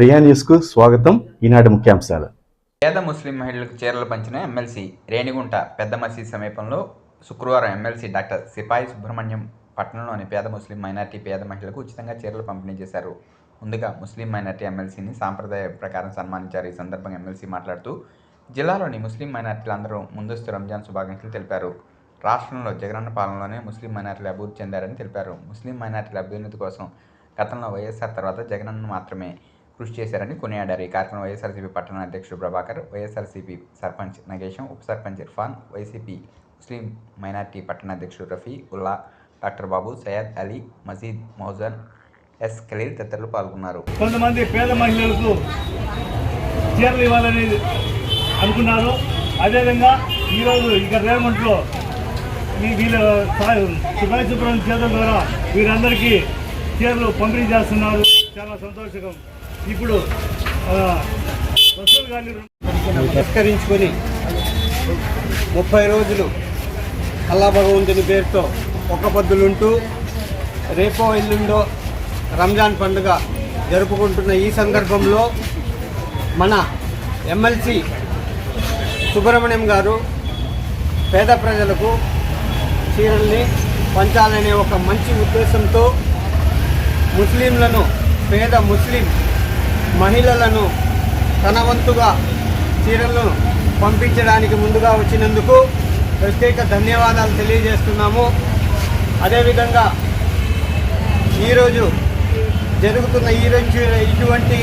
ప్రియా న్యూస్కు స్వాగతం. ఈనాటి ముఖ్యాంశాలు. పేద ముస్లిం మహిళలకు చీరలు పంచిన ఎమ్మెల్సీ రేణిగుంట పెద్ద మసీద్ సమీపంలో శుక్రవారం ఎమ్మెల్సీ డాక్టర్ సిపాయి సుబ్రహ్మణ్యం పట్టణంలోని పేద ముస్లిం మైనార్టీ పేద మహిళలకు ఉచితంగా చీరలు పంపిణీ చేశారు. ముందుగా ముస్లిం మైనార్టీ ఎమ్మెల్సీని సాంప్రదాయ ప్రకారం సన్మానించారు. ఈ సందర్భంగా ఎమ్మెల్సీ మాట్లాడుతూ జిల్లాలోని ముస్లిం మైనార్టీలందరూ ముందస్తు రంజాన్ శుభాకాంక్షలు తెలిపారు. రాష్ట్రంలో జగనన్న పాలనలోనే ముస్లిం మైనార్టీలు అభివృద్ధి చెందారని తెలిపారు. ముస్లిం మైనార్టీల అభ్యున్నతి కోసం గతంలో వైఎస్ఆర్ తర్వాత జగనన్న మాత్రమే కృషి చేశారని కొనియాడారు. ఈ కార్యక్రమం వైఎస్ఆర్సీపీ పట్టణ అధ్యక్షుడు ప్రభాకర్ వైఎస్ఆర్సీపీ సర్పంచ్ నగేశం ఉప సర్పంచ్ ఇర్ఫాన్ వైసీపీ ముస్లిం మైనార్టీ పట్టణ అధ్యక్షుడు రఫీ ఉల్లా డాక్టర్ బాబు సయ్యద్ అలీ మజీద్ మౌజన్ ఎస్ ఖలీల్ తదితరులు పాల్గొన్నారు. కొంతమంది పేద మహిళలకు చీరలు ఇవ్వాలని అనుకున్నారు. అదేవిధంగా ఈరోజు ఇక రేమంట్లో మీ వీళ్ళ సుభాష్ సుబ్రహ్మణ్యం చేతుల ద్వారా వీరందరికీ చీరలు పంపిణీ చేస్తున్నారు. చాలా సంతోషకం ఇప్పుడు బస్సులు కానీ పరిష్కరించుకొని ముప్పై రోజులు అల్లా భగవంతుని పేరుతో ఒక్క పొద్దులుంటూ రేపో ఎల్లుండో రంజాన్ పండుగ జరుపుకుంటున్న ఈ సందర్భంలో మన ఎమ్మెల్సీ సుబ్రహ్మణ్యం గారు పేద ప్రజలకు చీరల్ని పంచాలనే ఒక మంచి ఉద్దేశంతో ముస్లింలను పేద ముస్లిం మహిళలను తన వంతుగా చీరలను పంపించడానికి ముందుగా వచ్చినందుకు ప్రత్యేక ధన్యవాదాలు తెలియజేస్తున్నాము. అదేవిధంగా ఈరోజు జరుగుతున్న ఈ రోజు ఇటువంటి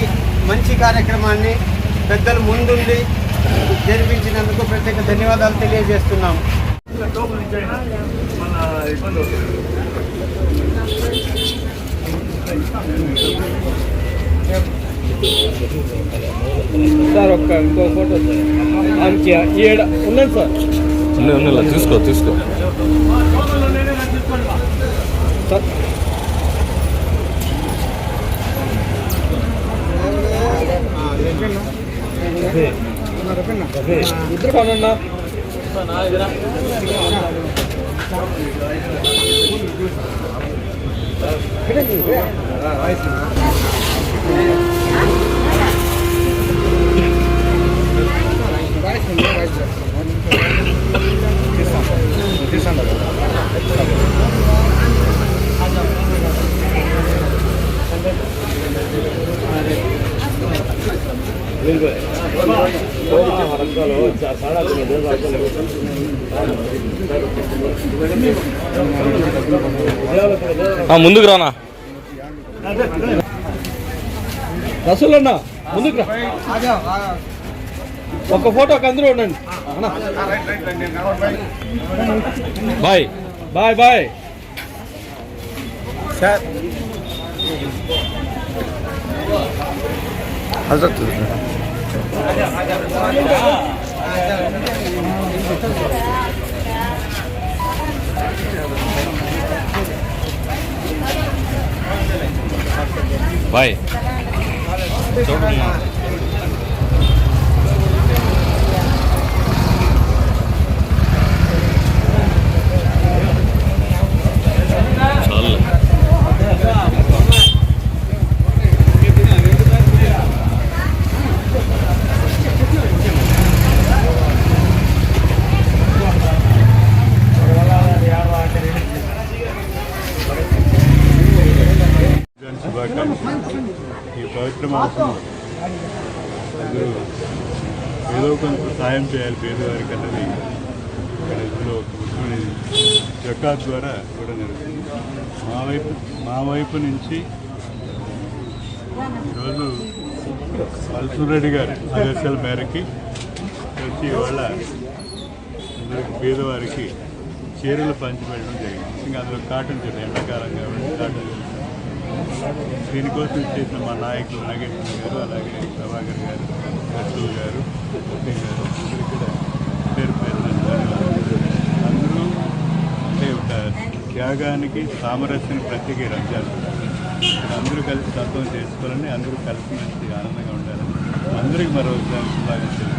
మంచి కార్యక్రమాన్ని పెద్దలు ముందుండి జరిపించినందుకు ప్రత్యేక ధన్యవాదాలు తెలియజేస్తున్నాము. మన సార్ ఒక్క ఇంకో ఫోటో ఏడ ఉన్నాను సార్. తీసుకో తీసుకో. బా. సార్ ఇద్దరు కొనన్నా ముందుకు రానా? రసూలన్న ముందుకు రా. ఒక ఫోటోకి అందరూ ఉండండి. అన్న బాయ్ బాయ్. బాయ్ బాయ్ చాలు రంజాన్ శుభాకాంక్షలు. ఈ పవిత్ర మాసం అందరూ ఏదో కొంత సాయం చేయాలి పేదవారికి అన్నది ఇక్కడ ఇందులో ఒక ముఖ్యమైన జకా ద్వారా కూడా జరుగుతుంది. మా వైపు మా వైపు నుంచి ఈరోజు రెడ్డి గారి ఆదేశాల మేరకి వచ్చి ఇవాళ అందరికి పేదవారికి చీరలు పంచిపెట్టడం జరిగింది. ఇంకా అందులో కాటన్ చీర ఎండాకాలం కాబట్టి కాటన్ చీర దీనికోసం చేసిన మా నాయకులు నాగేశ్వర గారు అలాగే ప్రభాకర్ గారు రసూల్ గారు ముత్తి గారు ఇక్కడ పేరు పేరు అందరూ అంటే ఒక త్యాగానికి సామరస్యం ప్రత్యేక రంజాలు అందరూ కలిసి తత్వం చేసుకోవాలని అందరూ కలిసి మంచి ఆనందంగా ఉండాలని. అందరికీ మరో శుభాకాంక్షలు.